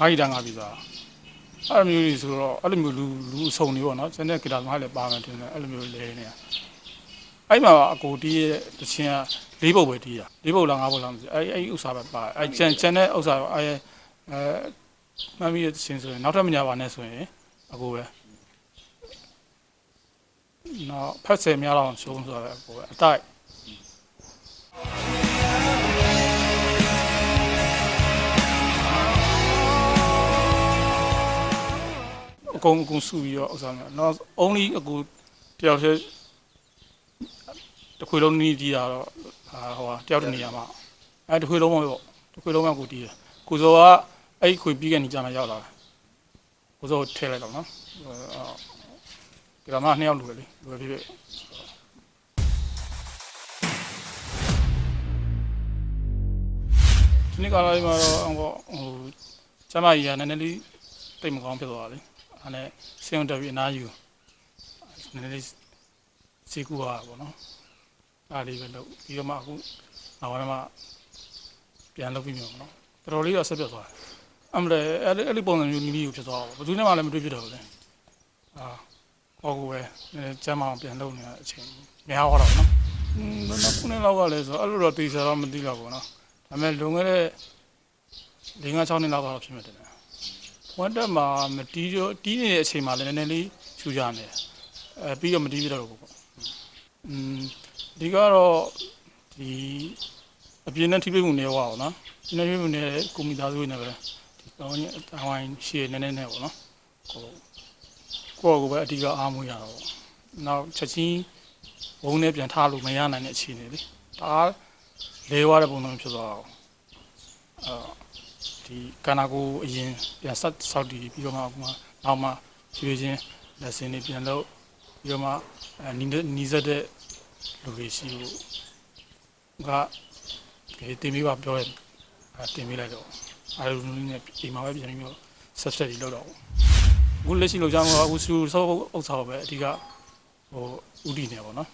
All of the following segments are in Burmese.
ဟာဂီတာငါပြီးသားအဲ့လိုမျိုးကြီးဆိုတော့အဲ့လိုမျိုးလူလူအဆုံနေပေါ့နော်ကျန်တဲ့ဂီတာသမားလည်းပါမယ်တင်တယ်အဲ့လိုမျိုးလဲနေတာအဲ့မှာအကိုတီးရဲ့တခြင်းကလေးပုတ်ပဲတီးတာလေးပုတ်လားငါးပုတ်လားမသိဘူးအဲ့အဲ့ဥစ္စာပဲပါအဲ့ကျန်ကျန်တဲ့ဥစ္စာတော့အဲ့အဲမမီးရဲ့တခြင်းဆိုရင်နောက်ထပ်မညာပါနဲ့ဆိုရင်အကိုပဲနော်ဖက်ဆယ်များတော့ရှုံးဆိုတော့အကိုပဲအတိုက် အကုန်အကုန်စုပြီးတော့ဥစ္စာမျိုးနော် only အကူတယောက်တည်းတစ်ခွေလုံးနီးတီးတာတော့ဟာဟိုဟာတယောက်တည်းနေရာမှာအဲတစ်ခွေလုံးမပေါ့တစ်ခွေလုံးမှကိုတီးတယ်ကိုစောကအဲ့ဒီခွေပြီးကနေကြာမှရောက်လာတယ်ကိုစောထဲလိုက်တော့နော်အော်ဒီကမှနှစ်ယောက်လူပဲလေလူပဲဖြစ်ဖြစ်ဒီနေ့ကလာဒီမှာတော့ဟိုဟိုကျမကြီးကနည်းနည်းလေးတိတ်မကောင်းဖြစ်သွားတာလေ အဲ့နဲ့စေုံတက်ပြီးအနားယူနည်းနည်းလေးစီကူပါပေါ့နော်အားလေးပဲလုပ်ပြီးတော့မှအခုနောက်ပိုင်းမှာပြန်လုပ်ပြီးမြောပေါ့နော်တော်တော်လေးတော့ဆက်ပြတ်သွားတယ်အမလဲအဲ့ဒီအဲ့ဒီပုံစံမျိုးနီးနီးကိုဖြစ်သွားတော့ဘယ်သူနဲ့မှလည်းမတွေ့ဖြစ်တော့ဘူးလေအာဟောကူပဲနည်းနည်းကျမ်းမအောင်ပြန်လုပ်နေတဲ့အချိန်များသွားတော့နော်อืมနောက်ခုနှစ်လောက်ကလည်းဆိုအဲ့လိုတော့တေချာတော့မသိတော့ဘူးနော်ဒါပေမဲ့လွန်ခဲ့တဲ့၄၅6နှစ်လောက်ကတော့ဖြစ်မှတယ် ဝတ်တက်မှာမတီးတော့တီးနေတဲ့အချိန်မှာလည်းနည်းနည်းလေးရှူကြနေတယ်အဲပြီးတော့မတီးပြတော့ဘူးပေါ့อืมဒီကတော့ဒီအပြင်းနဲ့ထိပိတ်မှုနေရောနော်ဒီနေ့မှုနေကွန်ပျူတာစုနေပဲဒီကောင်းရဲ့အဝိုင်းရှေ့နည်းနည်းနဲ့ပေါ့နော်ကိုကိုကိုပဲအဓိကအားမွေးရတော့ပေါ့နောက်ချက်ချင်းဘုံနဲ့ပြန်ထားလို့မရနိုင်တဲ့အခြေအနေလေဒါလဲသွားတဲ့ပုံစံဖြစ်သွားအောင်အဲ ဒီကနာကိုအရင်ပြန်ဆက်ဆောက်တည်ပြီးတော့မှအခုမှနောက်မှရွေချင်းလက်စင်းတွေပြန်လုပ်ပြီးတော့မှအဲနီးတဲ့နီးစက်တဲ့လူတွေရှိကိုကဒီတင်ပြီးပါပြောရဲအဲတင်ပြီးလိုက်တော့အဲလူတွေနဲ့ဒီမှာပဲပြန်ပြီးတော့ဆက်ဆက်ပြီးလုပ်တော့အခုလက်ရှိလောက်ကြမှာအခုစူဆောဥစ္စာပဲအဓိကဟိုဥတီနေပါတော့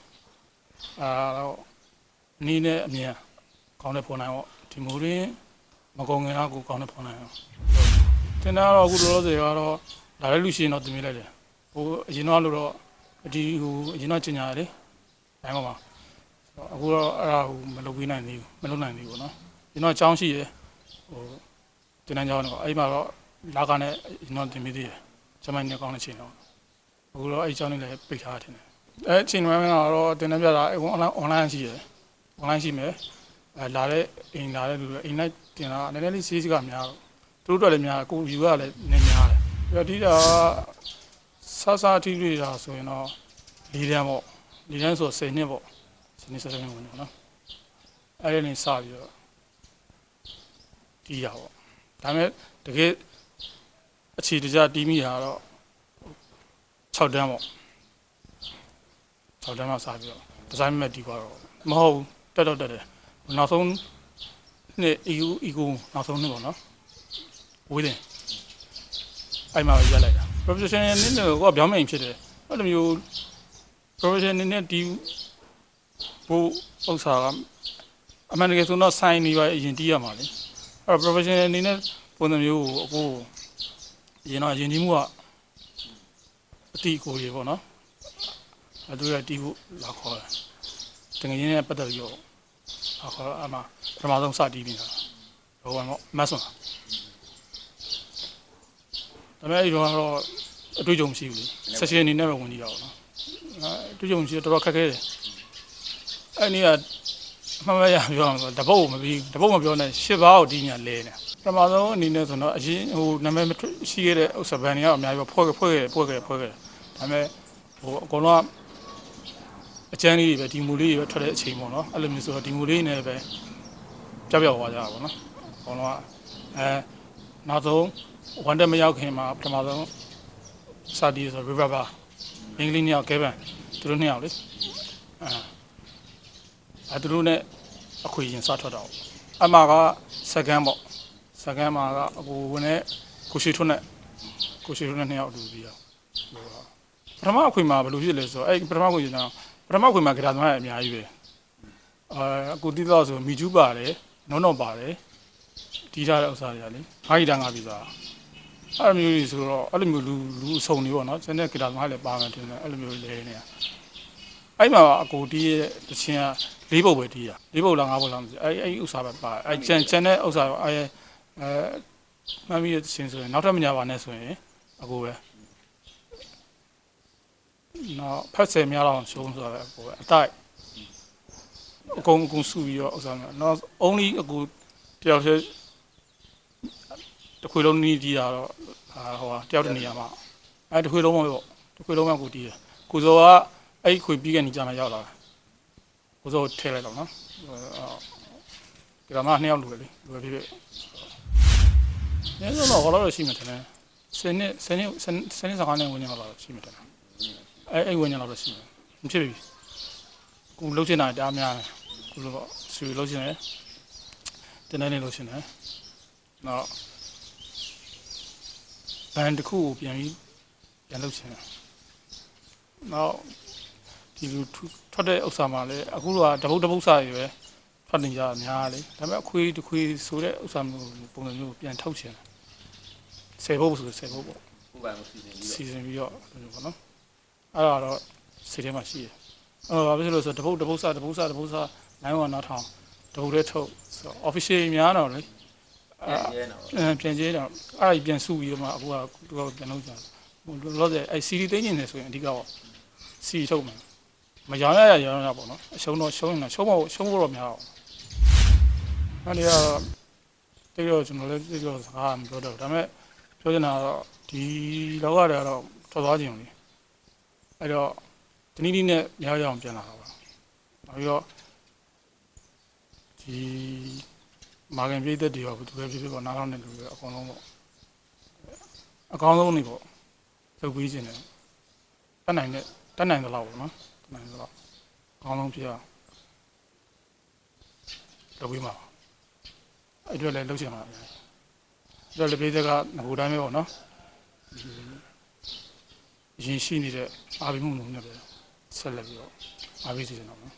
အာတော့နီးနဲ့အမြန်ကောင်းတဲ့ပုံနိုင်ပေါ့ဒီမိုးရင်း မကုံငင်အားကိုကောင်းတဲ့ဖုန်းနိုင်အောင်တင်တာတော့အခုလောလောဆယ်ကတော့ဒါလည်းလူရှိရင်တော့တင်ပြလိုက်တယ်ဟိုအရင်တော့လို့တော့ဒီဟိုအရင်တော့ကျင်ညာတယ်တိုင်းပါမှာအခုတော့အဲ့ဒါဟိုမလုပ်ပေးနိုင်သေးဘူးမလုပ်နိုင်သေးဘူးပေါ့နော်ဒီတော့အကြောင်းရှိရယ်ဟိုတင်တန်းကြောင်းတော့အဲ့မှာတော့လာကနဲ့ဒီတော့တင်ပြသေးတယ်ကျမနဲ့ကောင်းတဲ့ချိန်တော့အခုတော့အဲ့အကြောင်းလေးလည်းပိတ်ထားတယ်အဲ့အချိန်မှန်းကတော့တင်တန်းပြတာအွန်လိုင်းအွန်လိုင်းရှိရယ်အွန်လိုင်းရှိမယ် အဲလာတဲ့အိမ်လာတဲ့လူတွေအိမ်လိုက်တင်တာနည်းနည်းလေးစီးစကများတော့သူတို့တော့လည်းများကိုယူကလည်းနည်းများတယ်ပြီးတော့ဒီတော့ဆဆာတီတွေတာဆိုရင်တော့၄တန်းပေါ့၄တန်းဆို10နှစ်ပေါ့10နှစ်ဆက်ဆက်ဝင်တော့နော်အဲ့ဒီနေစပြီးတော့တီးတာပေါ့ဒါပေမဲ့တကယ်အခြေတကျတီးမိတာတော့6တန်းပေါ့6တန်းမှစပြီးတော့ဒီဇိုင်းမဲ့တီးသွားတော့မဟုတ်ဘူးတက်တော့တက်တယ် နောက်ဆုံးနှစ် EU EU နောက်ဆုံးနှစ်ပေါ့နော်ဝေးတယ်အဲ့မှာပဲရက်လိုက်တာ professional နည်းနည်းကပြောင်းမိန်ဖြစ်တယ်အဲ့လိုမျိုး professional နည်းနည်းဒီဘို့ဥစ္စာကအမှန်တကယ်ဆိုတော့ sign နေပါအရင်တီးရမှာလေအဲ့တော့ professional အနေနဲ့ပုံစံမျိုးကိုအခုအရင်တော့အရင်ဒီမှုကအတီကိုရေပေါ့နော်အဲ့ဒါတီးဖို့လာခေါ်တယ်တကယ်ရင်းနဲ့ပတ်သက်ပြီးတော့ အခုအမှပထမဆုံးစတီးနေတာဘောဝင်တော့မတ်ဆွန်ဒါပေမဲ့အဲ့ဒီတော့အတွေ့အကြုံမရှိဘူးလေဆက်ရှင်အနေနဲ့ပဲဝင်ကြည့်ရအောင်နော်အတွေ့အကြုံရှိတော့တော်တော်ခက်ခဲတယ်အဲ့ဒီကအမှန်ပဲရပြောအောင်ဆိုတပုတ်ကိုမပြီးတပုတ်မပြောနဲ့ရှစ်ပါးကိုတီးညာလဲနေပထမဆုံးအနေနဲ့ဆိုတော့အရင်ဟိုနာမည်ရှိခဲ့တဲ့ဥစ္စာဘန်တွေကအများကြီးဖွဲ့ဖွဲ့ခဲ့ဖွဲ့ခဲ့ဖွဲ့ခဲ့ဒါပေမဲ့ဟိုအကုန်လုံးက အကျန်းလေးတွေပဲဒီမူလေးတွေပဲထွက်တဲ့အချိန်ပေါ့နော်အဲ့လိုမျိုးဆိုတော့ဒီမူလေးနဲ့ပဲကြောက်ကြောက်သွားကြတာပေါ့နော်အကုန်လုံးကအဲနောက်ဆုံးဝန်တက်မရောက်ခင်မှာပထမဆုံးစာတီဆို river bar အင်္ဂလိပ်နှစ်ယောက်ကဲဗန်သူတို့နှစ်ယောက်လေအဲအဲသူတို့နဲ့အခွေရင်စထွက်တော့အမကစကန်ပေါ့စကန်မှာကအခုဝင်တဲ့ကိုရှိထွန်းနဲ့ကိုရှိထွန်းနဲ့နှစ်ယောက်အတူပြီးတော့ပထမအခွေမှာဘယ်လိုဖြစ်လဲဆိုတော့အဲပထမအခွေကျတော့ ပထမခွေမှာဂရာသမားအများကြီးပဲအာအခုတိတော့ဆိုမီကျူးပါတယ်နုံတော့ပါတယ်တီးထားတဲ့ဥစ္စာတွေကလေဟာဂီတာငါပြီးသားအဲ့လိုမျိုးကြီးဆိုတော့အဲ့လိုမျိုးလူလူအဆုံနေပေါ့နော်ကျန်တဲ့ဂီတာသမားလည်းပါမယ်တင်တယ်အဲ့လိုမျိုးလဲနေတာအဲ့မှာအကိုတီးရဲ့တခြင်းကလေးပုတ်ပဲတီးရလေးပုတ်လားငါးပုတ်လားမသိဘူးအဲ့အဲ့ဥစ္စာပဲပါအဲ့ကျန်ကျန်တဲ့ဥစ္စာတော့အဲ့အဲမှန်ပြီးတဲ့တခြင်းဆိုရင်နောက်ထပ်မညာပါနဲ့ဆိုရင်အကိုပဲ နော်ဖက်ဆယ်များတော့ရှုံးဆိုတာပဲအကိုပဲအတိုက်အကုန်အကုန်စုပြီးတော့ဥစ္စာမျိုးနော် only အကိုတယောက်တည်းတစ်ခွေလုံးနီးတီးတာတော့ဟာဟိုဟာတယောက်တည်းနေရာမှာအဲ့တစ်ခွေလုံးမပေါ့တစ်ခွေလုံးမှကိုတီးတယ်ကိုစောကအဲ့ဒီခွေပြီးကနေကြာမှရောက်လာတယ်ကိုစောထဲလိုက်တော့နော်ဒီကမှာနှစ်ယောက်လူပဲလေလူပဲဖြစ်ဖြစ်ညနေတော့ဟောတော့ရှိမှတယ်ဆယ်နှစ်ဆယ်နှစ်ဆယ်ဆယ်နှစ်စကားနဲ့ဝင်နေတော့ရှိမှတယ် အဲ့အဲ့ဝင်နေတော့ရှိမှမဖြစ်ပြီကိုလှုပ်ချင်တာတားများတယ်ကိုလိုပေါ့ဆွေလှုပ်ချင်တယ်တင်းနေနေလှုပ်ချင်တယ်နော်ဘန်တစ်ခုကိုပြန်ပြီးပြန်လှုပ်ချင်တယ်နောက်ဒီလိုထွက်တဲ့ဥစ္စာမှာလည်းအခုကတပုတ်တပုတ်စာတွေပဲထွက်နေကြတာများလေဒါပေမဲ့အခွေးတစ်ခွေးဆိုတဲ့ဥစ္စာမျိုးပုံစံမျိုးပြန်ထုတ်ချင်တယ်ဆယ်ဘုတ်ဆိုဆယ်ဘုတ်ပေါ့ကိုယ်ပိုင်ကိုစီစဉ်ပြီးစီစဉ်ပြီးတော့အဲ့လိုပေါ့နော် အဲ့ဒါတော့စီထဲမှာရှိတယ်အဲ့တော့ဘာဖြစ်လို့လဲဆိုတော့တပုတ်တပုတ်စာတပုတ်စာတပုတ်စာနိုင်ဝနောက်ထောင်တပုတ်လေးထုတ်ဆိုတော့ official များတော့လေတော့ရဲနော်အဲပြန်ကျေးတော့အဲ့ဒါပြန်စုပြီးတော့မှအခုကသူကပြန်လုပ်ကြတယ်ဟိုလောဆယ်အဲ့ CD သိမ်းနေတယ်ဆိုရင်အဓိကတော့ CD ထုတ်မယ်မရောင်းရရရောင်းရပေါ့နော်အရှုံးတော့ရှုံးရင်တော့ရှုံးဖို့ရှုံးဖို့တော့များအောင်အဲ့ဒီကတော့တိတ်တော့ကျွန်တော်လည်းတိတ်တော့စကားမပြောတော့ဘူးဒါပေမဲ့ပြောချင်တာကတော့ဒီလောကတွေကတော့ထွက်သွားခြင်းလေ အဲ့တော့တနည်းနည်းနဲ့ရရအောင်ပြန်လာတာပါနောက်ပြီးတော့ဒီမာဂန်ပြည့်တဲ့တွေရောဘယ်သူပဲဖြစ်ဖြစ်ပေါ့နားထောင်တဲ့လူတွေအကုန်လုံးပေါ့အကောင်းဆုံးနေပေါ့လုပ်ပြီးခြင်းတယ်တတ်နိုင်တဲ့တတ်နိုင်သလောက်ပေါ့နော်တတ်နိုင်သလောက်အကောင်းဆုံးဖြစ်အောင်လုပ်ပြီးမှာပါအဲ့အတွက်လည်းလုပ်ချင်ပါမယ်အဲ့တော့လေပေးတဲ့ကငကိုတိုင်းပဲပေါ့နော်ဒီ ရင်ရှိနေတဲ့အာဘိမှုလုံးနဲ့ပဲဆက်လက်ပြီးတော့အားပေးစီနေတော့နော်